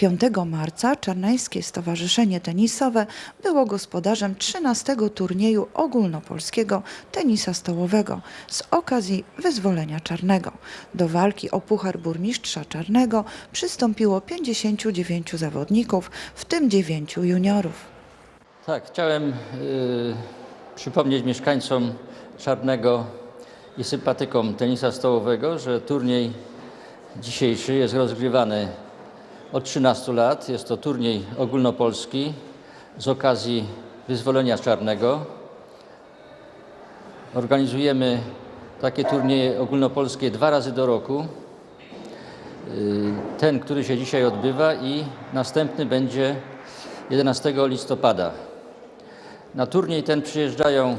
5 marca Czarneńskie Stowarzyszenie Tenisowe było gospodarzem 13 turnieju ogólnopolskiego tenisa stołowego z okazji wyzwolenia Czarnego. Do walki o Puchar Burmistrza Czarnego przystąpiło 59 zawodników, w tym 9 juniorów. Tak, chciałem y, przypomnieć mieszkańcom Czarnego i sympatykom tenisa stołowego, że turniej dzisiejszy jest rozgrywany od 13 lat. Jest to turniej ogólnopolski z okazji wyzwolenia Czarnego. Organizujemy takie turnieje ogólnopolskie dwa razy do roku. Y, Ten, który się dzisiaj odbywa i następny będzie 11 listopada. Na turniej ten przyjeżdżają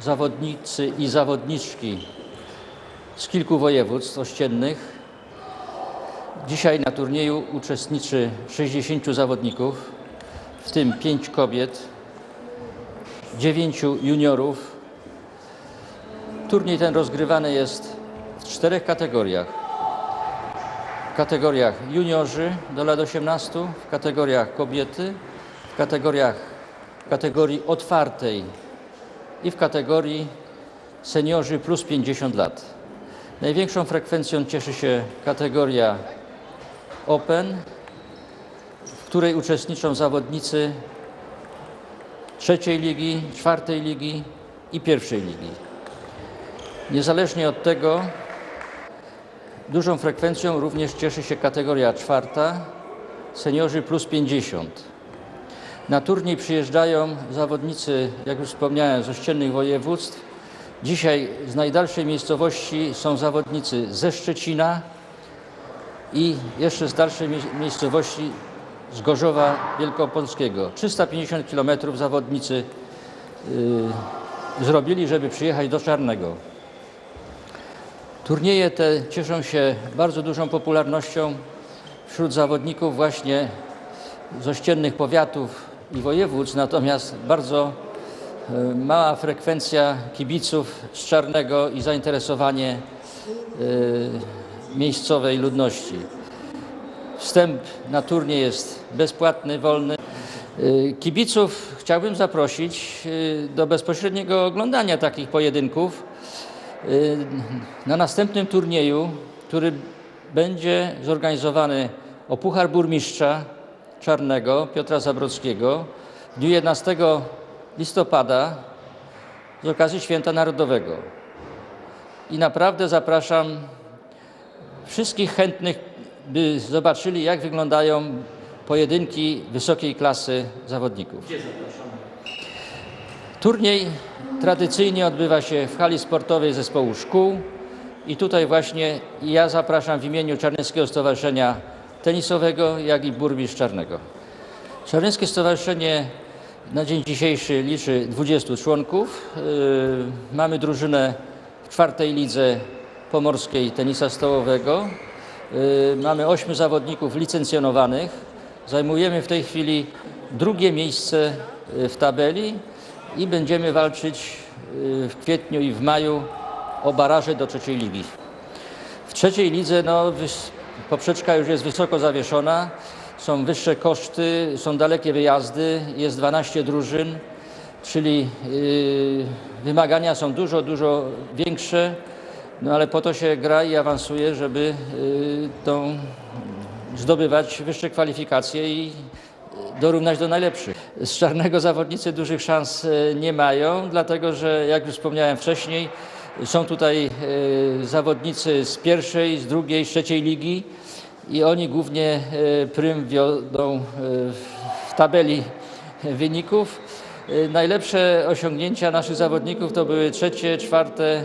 zawodnicy i zawodniczki z kilku województw ościennych. Dzisiaj na turnieju uczestniczy 60 zawodników, w tym 5 kobiet, 9 juniorów. Turniej ten rozgrywany jest w czterech kategoriach. W kategoriach juniorzy do lat 18, w kategoriach kobiety, w kategoriach w kategorii otwartej i w kategorii seniorzy plus 50 lat. Największą frekwencją cieszy się kategoria Open, w której uczestniczą zawodnicy trzeciej ligi, czwartej ligi i pierwszej ligi. Niezależnie od tego, dużą frekwencją również cieszy się kategoria czwarta, seniorzy plus 50. Na turniej przyjeżdżają zawodnicy, jak już wspomniałem, z ościennych województw. Dzisiaj z najdalszej miejscowości są zawodnicy ze Szczecina i jeszcze mie- miejscowości z Gorzowa Wielkopolskiego. 350 km zawodnicy y, zrobili, żeby przyjechać do Czarnego. Turnieje te cieszą się bardzo dużą popularnością wśród zawodników właśnie z ościennych powiatów i województw, natomiast bardzo e, mała frekwencja kibiców z Czarnego i zainteresowanie e, miejscowej ludności. Wstęp na turniej jest bezpłatny, wolny. E, Kibiców chciałbym zaprosić e, do bezpośredniego oglądania takich pojedynków e, na następnym turnieju, który będzie zorganizowany o Puchar Burmistrza Czarnego Piotra Zabrodzkiego w dniu 11 listopada z okazji Święta Narodowego. I naprawdę zapraszam wszystkich chętnych, by zobaczyli, jak wyglądają pojedynki wysokiej klasy zawodników. Turniej tradycyjnie odbywa się w hali sportowej zespołu szkół i tutaj właśnie ja zapraszam w imieniu Czarneńskiego Stowarzyszenia Tenisowego, jak i burmistrz Czarnego. Czarneńskie Stowarzyszenie na dzień dzisiejszy liczy 20 członków. Yy, Mamy drużynę w czwartej lidze pomorskiej tenisa stołowego. Yy, Mamy ośmiu zawodników licencjonowanych. Zajmujemy w tej chwili drugie miejsce yy, w tabeli i będziemy walczyć yy, w kwietniu i w maju o baraże do trzeciej ligi. W trzeciej lidze no, poprzeczka już jest wysoko zawieszona, są wyższe koszty, są dalekie wyjazdy, jest 12 drużyn, czyli yy, wymagania są dużo, dużo większe, no ale po to się gra i awansuje, żeby yy, tą, zdobywać wyższe kwalifikacje i dorównać do najlepszych. Z czarnego zawodnicy dużych szans e, nie mają, dlatego że, jak już wspomniałem wcześniej, są tutaj zawodnicy z pierwszej, z drugiej, z trzeciej ligi i oni głównie prym wiodą w tabeli wyników. Najlepsze osiągnięcia naszych zawodników to były trzecie, czwarte,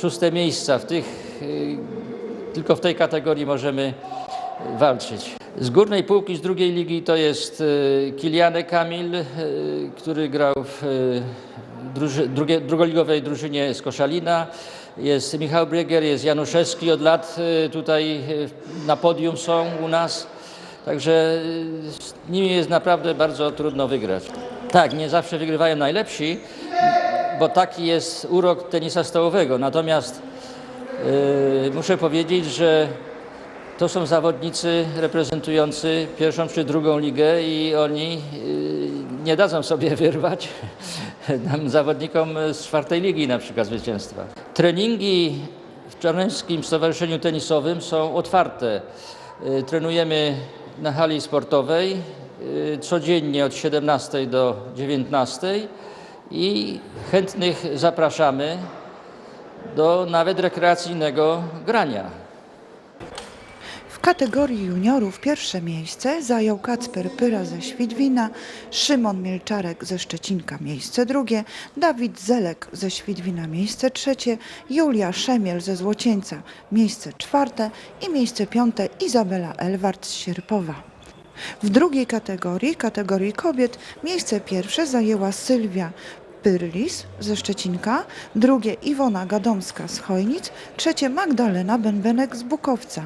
szóste miejsca. W tych, e, tylko w tej kategorii możemy walczyć. Z górnej półki, z drugiej ligi to jest e, Kiliane Kamil, e, który grał w druży, drugie, drugoligowej drużynie z Koszalina. Jest Michał Brieger, jest Januszewski od lat tutaj na podium są u nas. Także z nimi jest naprawdę bardzo trudno wygrać. Tak, nie zawsze wygrywają najlepsi, bo taki jest urok tenisa stołowego. Natomiast e, muszę powiedzieć, że To są zawodnicy reprezentujący pierwszą czy drugą ligę i oni y, nie dadzą sobie wyrwać nam zawodnikom z czwartej ligi na przykład zwycięstwa. Treningi w Czarneńskim Stowarzyszeniu Tenisowym są otwarte. Y, Trenujemy na hali sportowej y, codziennie od 17 do 19 i chętnych zapraszamy do nawet rekreacyjnego grania. W kategorii juniorów pierwsze miejsce zajął Kacper Pyra ze Świdwina, Szymon Mielczarek ze Szczecinka miejsce drugie, Dawid Zelek ze Świdwina miejsce trzecie, Julia Szemiel ze Złocieńca miejsce czwarte i miejsce piąte Izabela Elwart z Sierpowa. W drugiej kategorii, kategorii kobiet, miejsce pierwsze zajęła Sylwia Pyrlis ze Szczecinka, drugie Iwona Gadomska z Chojnic, trzecie Magdalena Bębenek z Bukowca.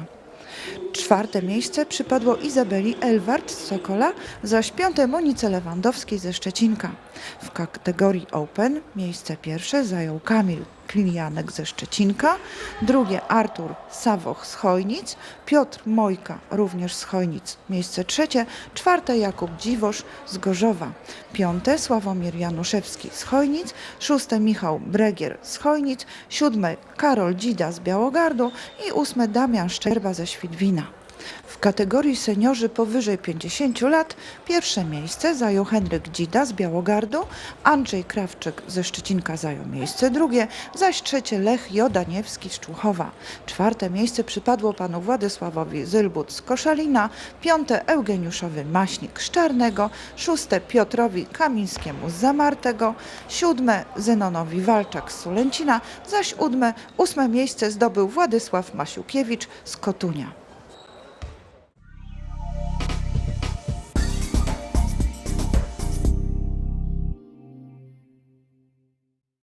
Czwarte miejsce przypadło Izabeli Elwart z Sokola, zaś piąte Monice Lewandowskiej ze Szczecinka. W kategorii Open miejsce pierwsze zajął Kamil Klinianek ze Szczecinka, drugie Artur Sawoch z Chojnic, Piotr Mojka również z Chojnic, miejsce trzecie, czwarte Jakub Dziwosz z Gorzowa, piąte Sławomir Januszewski z Chojnic, szóste Michał Bregier z Chojnic, siódme Karol Dzida z Białogardu i ósme Damian Szczerba ze Świdwina. W kategorii seniorzy powyżej 50 lat pierwsze miejsce zajął Henryk Dzida z Białogardu, Andrzej Krawczyk ze Szczecinka zajął miejsce drugie, zaś trzecie Lech Jodaniewski z Człuchowa. Czwarte miejsce przypadło panu Władysławowi Zylbut z Koszalina, piąte Eugeniuszowi Maśnik z Czarnego, szóste Piotrowi Kamińskiemu z Zamartego, siódme Zenonowi Walczak z Sulęcina, zaś ósme, ósme miejsce zdobył Władysław Masiukiewicz z Kotunia.